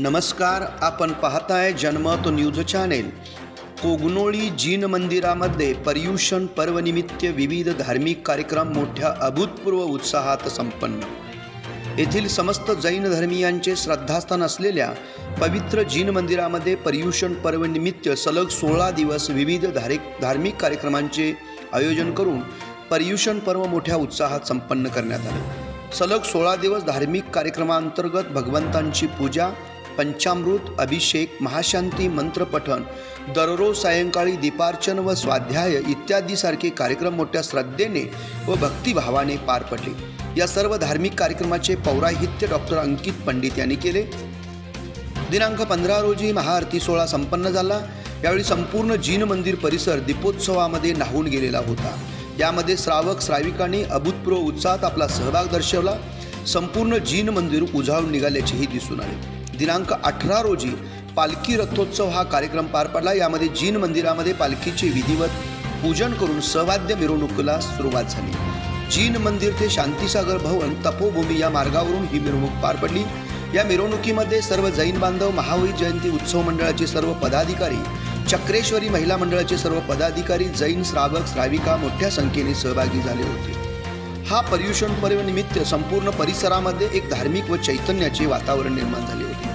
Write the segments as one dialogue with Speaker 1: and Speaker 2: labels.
Speaker 1: नमस्कार आपण पाहताय जनमत न्यूज चॅनेल. कोगनोळी जीन मंदिरामध्ये पर्युषण पर्वनिमित्त विविध धार्मिक कार्यक्रम मोठ्या अभूतपूर्व उत्साहात संपन्न. येथील समस्त जैन धर्मीयांचे श्रद्धास्थान असलेल्या पवित्र जीन मंदिरामध्ये पर्युषण पर्वनिमित्त सलग सोळा दिवस विविध धारिक धार्मिक कार्यक्रमांचे आयोजन करून पर्युषण पर्व मोठ्या उत्साहात संपन्न करण्यात आले. सलग सोळा दिवस धार्मिक कार्यक्रमांतर्गत भगवंतांची पूजा पंचामृत अभिषेक महाशांती मंत्रपठण दररोज सायंकाळी दीपार्चन व स्वाध्याय इत्यादीसारखे कार्यक्रम मोठ्या श्रद्धेने व भक्तिभावाने पार पडले. या सर्व धार्मिक कार्यक्रमाचे पौराहित्य डॉक्टर अंकित पंडित यांनी केले. दिनांक पंधरा रोजी महाआरती सोहळा संपन्न झाला. यावेळी संपूर्ण जीन मंदिर परिसर दीपोत्सवामध्ये न्हावून गेलेला होता. यामध्ये श्रावक श्राविकांनी अभूतपूर्व उत्साहात आपला सहभाग दर्शवला. संपूर्ण जीन मंदिर उजाळून निघाल्याचेही दिसून आले. दिनांक अठरा रोजी पालखी रथोत्सव हा कार्यक्रम पार पडला. यामध्ये जीन मंदिरामध्ये पालखीचे विधिवत पूजन करून सवाद्य मिरवणुकीला सुरुवात झाली. जीन मंदिर ते शांतीसागर भवन तपोभूमी या मार्गावरून ही मिरवणूक पार पडली. या मिरवणुकीमध्ये सर्व जैन बांधव महावीर जयंती उत्सव मंडळाचे सर्व पदाधिकारी चक्रेश्वरी महिला मंडळाचे सर्व पदाधिकारी जैन श्रावक श्राविका मोठ्या संख्येने सहभागी झाले होते. हा पर्युषण पर्वनिमित्त संपूर्ण परिसरामध्ये एक धार्मिक व चैतन्याचे वातावरण निर्माण झाले होते.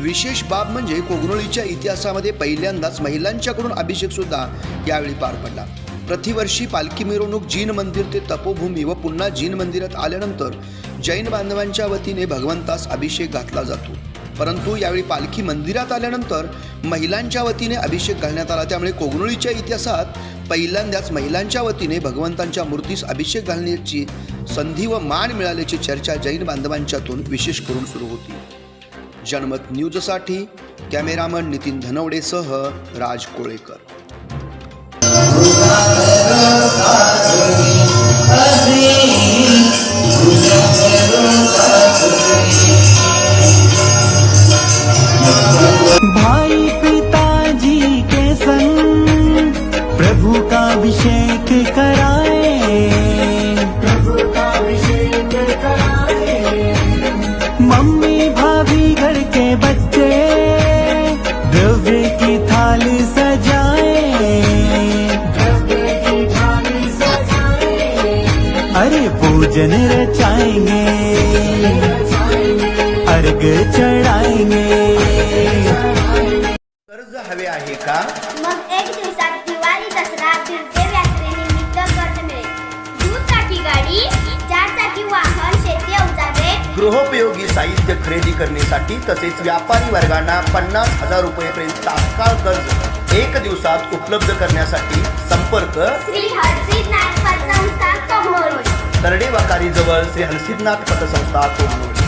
Speaker 1: विशेष बाब म्हणजे कोगनोळीच्या इतिहासामध्ये पहिल्यांदाच महिलांच्याकडून अभिषेक सुद्धा यावेळी पार पडला. प्रतिवर्षी पालखी मिरवणूक जीन मंदिर ते तपोभूमी व पुन्हा जीन मंदिरात आल्यानंतर जैन बांधवांच्या वतीने भगवंतास अभिषेक घातला जातो. परंतु यावेळी पालखी मंदिरात आल्यानंतर महिलांच्या वतीने अभिषेक घालण्यात आला. त्यामुळे कोगनोळीच्या इतिहासात पहिल्यांदाच महिलांच्या वतीने भगवंतांच्या मूर्तीस अभिषेक घालण्याची संधी व मान मिळाल्याची चर्चा जैन बांधवांच्यातून विशेष करून सुरू होती. जनमत न्यूजसाठी कॅमेरामन नितीन धनवडेसह राज कोळेकर.
Speaker 2: अरे पूजन रचाएंगे अर्घ चढ़ाएंगे।
Speaker 1: कर्ज हवे आहे का?
Speaker 3: मग एक दिवसात दिवाळी दसरा यात्रेनिमित्त कर्ज मिळेल. दुचाकी गाडी चारचाकी वाहन शेती अवजारे
Speaker 1: गृहोपयोगी साहित्य खरेदी करण्यासाठी तसेच व्यापारी वर्गांना पन्नास हजार रुपयेपर्यंत तात्काळ कर्ज एक दिवसात उपलब्ध करण्यासाठी संपर्क
Speaker 3: श्री हरसिद्ध नाथ पतसंस्था
Speaker 1: जवळ श्री हलसिद्धनाथ पतसंस्था कोगनोळी